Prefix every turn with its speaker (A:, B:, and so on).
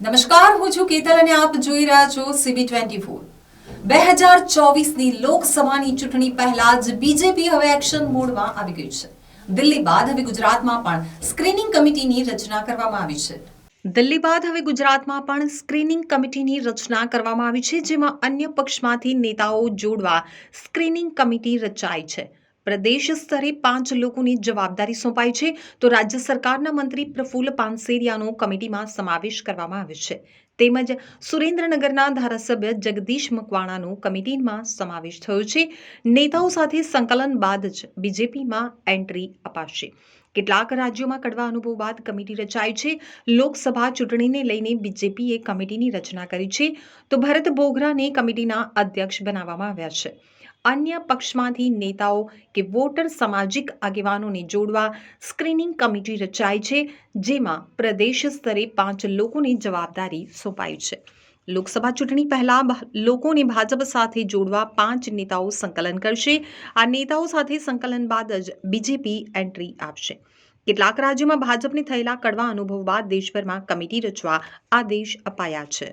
A: નમસ્કાર, હું છું કેતલ અને આપ જોઈ રહ્યા છો સીબી ટ્વેન્ટી ફોર બે હજાર ચોવીસની લોકસભાની ચૂંટણી પહેલા જ બીજેપી હવે એક્શન મોડમાં આવી ગયું છે. દિલ્હી બાદ હવે ગુજરાતમાં પણ સ્ક્રીનિંગ કમિટીની રચના કરવામાં આવી છે. દિલ્હી બાદ હવે ગુજરાતમાં પણ સ્ક્રીનિંગ કમિટીની રચના કરવામાં આવી છે, જેમાં અન્ય પક્ષમાંથી નેતાઓ જોડવા સ્ક્રીનિંગ કમિટી રચાઈ છે. પ્રદેશ સ્તરે પાંચ લોકોની જવાબદારી સોંપાઈ છે. તો રાજ્ય સરકારના મંત્રી પ્રફુલ્લ પાનસેરિયાનો કમિટીમાં સમાવેશ કરવામાં આવ્યો છે. તેમજ સુરેન્દ્રનગરના ધારાસભ્ય જગદીશ મકવાણાનો કમિટીમાં સમાવેશ થયો છે. નેતાઓ સાથે સંકલન બાદ જ બીજેપીમાં એન્ટ્રી અપાશે. કેટલાક રાજ્યોમાં કડવા અનુભવ બાદ કમિટી રચાઈ છે. લોકસભા ચૂંટણીને લઈને બીજેપીએ કમિટીની રચના કરી છે. તો ભરત બોગરાને કમિટીના અધ્યક્ષ બનાવવામાં આવ્યા છે. અન્ય પક્ષમાંથી નેતાઓ કે વોટર સામાજિક આગેવાનોને જોડવા સ્ક્રીનિંગ કમિટી રચાઈ છે. જેમાં પ્રદેશ સ્તરે પાંચ લોકોની જવાબદારી સોંપાઈ છે. લોકસભા ચૂંટણી પહેલા લોકોને ભાજપ સાથે જોડવા પાંચ નેતાઓ સંકલન કરશે. આ નેતાઓ સાથે સંકલન બાદ જ બીજેપી એન્ટ્રી આપશે. કેટલાક રાજ્યોમાં ભાજપને થયેલા કડવા અનુભવ બાદ દેશભરમાં કમિટી રચવા આદેશ અપાયા છે.